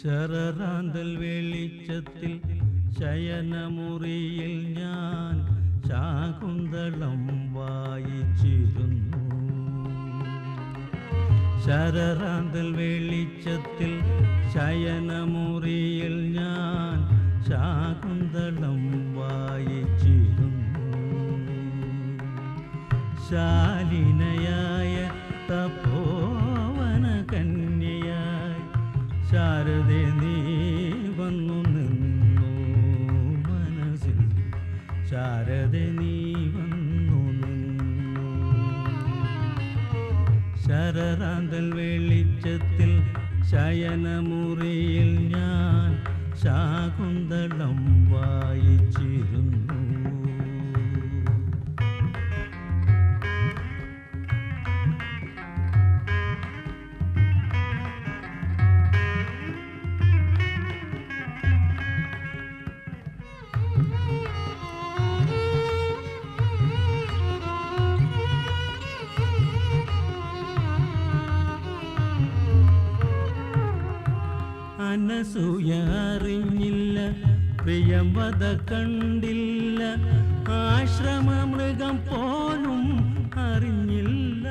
ശരറാന്തൽ വെളിച്ചത്തിൽ ശയനമുറിയിൽ ഞാൻ ശാകുന്തളം വായിച്ചിരുന്നു. ശരറാന്തൽ വെളിച്ചത്തിൽ ശയനമുറിയിൽ ശാരദെ നീ വന്നു നിന്നു. ശരറാന്തൽ വെളിച്ചത്തിൽ ശയനമുറിയിൽ ഞാൻ ശാകുന്തളം വായിച്ചിരുന്നു. അനസൂയ പ്രിയം വത കണ്ടില്ല ആശ്രമ മൃഗം പോലും അറിഞ്ഞില്ല.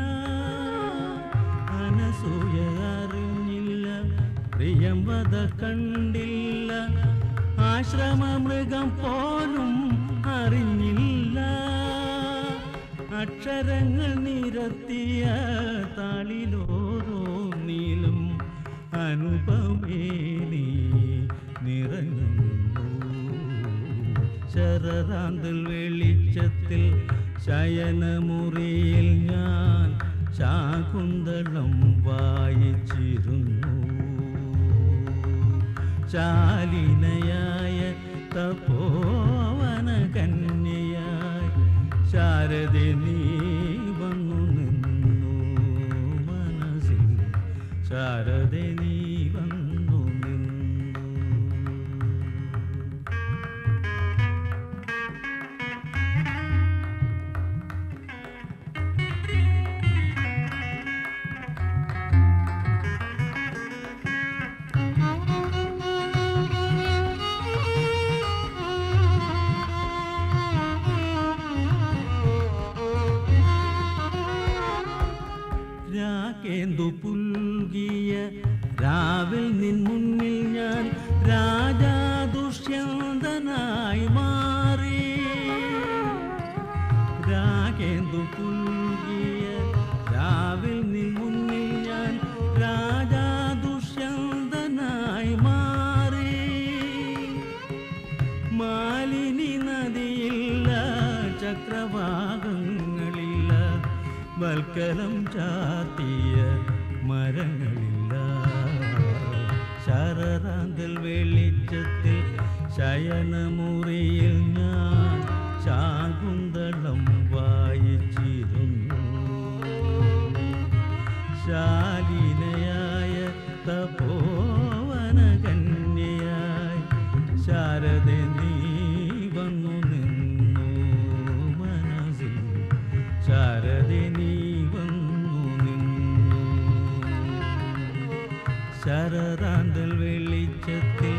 അനസൂയ അറിഞ്ഞില്ല പ്രിയംവത കണ്ടില്ല ആശ്രമ മൃഗം പോലും അറിഞ്ഞില്ല. അക്ഷരങ്ങൾ നിരത്തിയ താളിലോരോ നീളും അനുപമേ നീ നിറഞ്ഞു ശരറാന്തൽ വെളിച്ചത്തിൽ ശയനമുറിയിൽ ഞാൻ ശാകുന്തളം വായിച്ചിരുന്നു. ശാലിനയായ തപോവന കന്യയായി ശാരദ നീ ശാരദെ നീ വന്നു നിന്നു രാകേന്ദു പുൽകിയ രാവിൽ നിൻ മുന്നിൽ ഞാൻ രാജാ ദുഷ്യന്തനായി മാറി. രാകേന്ദു പുൽകിയ രാവിൽ നിൻ മുന്നിൽ ഞാൻ രാജാ ദുഷ്യന്തനായി മാറി. മാലിനി നദിയില്ല ചക്രവാകങ്ങളില്ല വൽക്കലം ചാത്തിയ ശയനമുറിയിൽ ഞാൻ ശാകുന്തളം വായിച്ചിരുന്നു. ശാലിനയായ തപോവന കന്യയായി ശാരദ നീ വന്നു നിന്നു മനസ്സിൽ. ശാരദ ശരറാന്തൽ വെളിച്ചത്തിൽ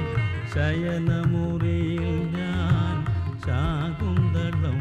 ശയനമുറിയിൽ ഞാൻ ശാകുന്തളം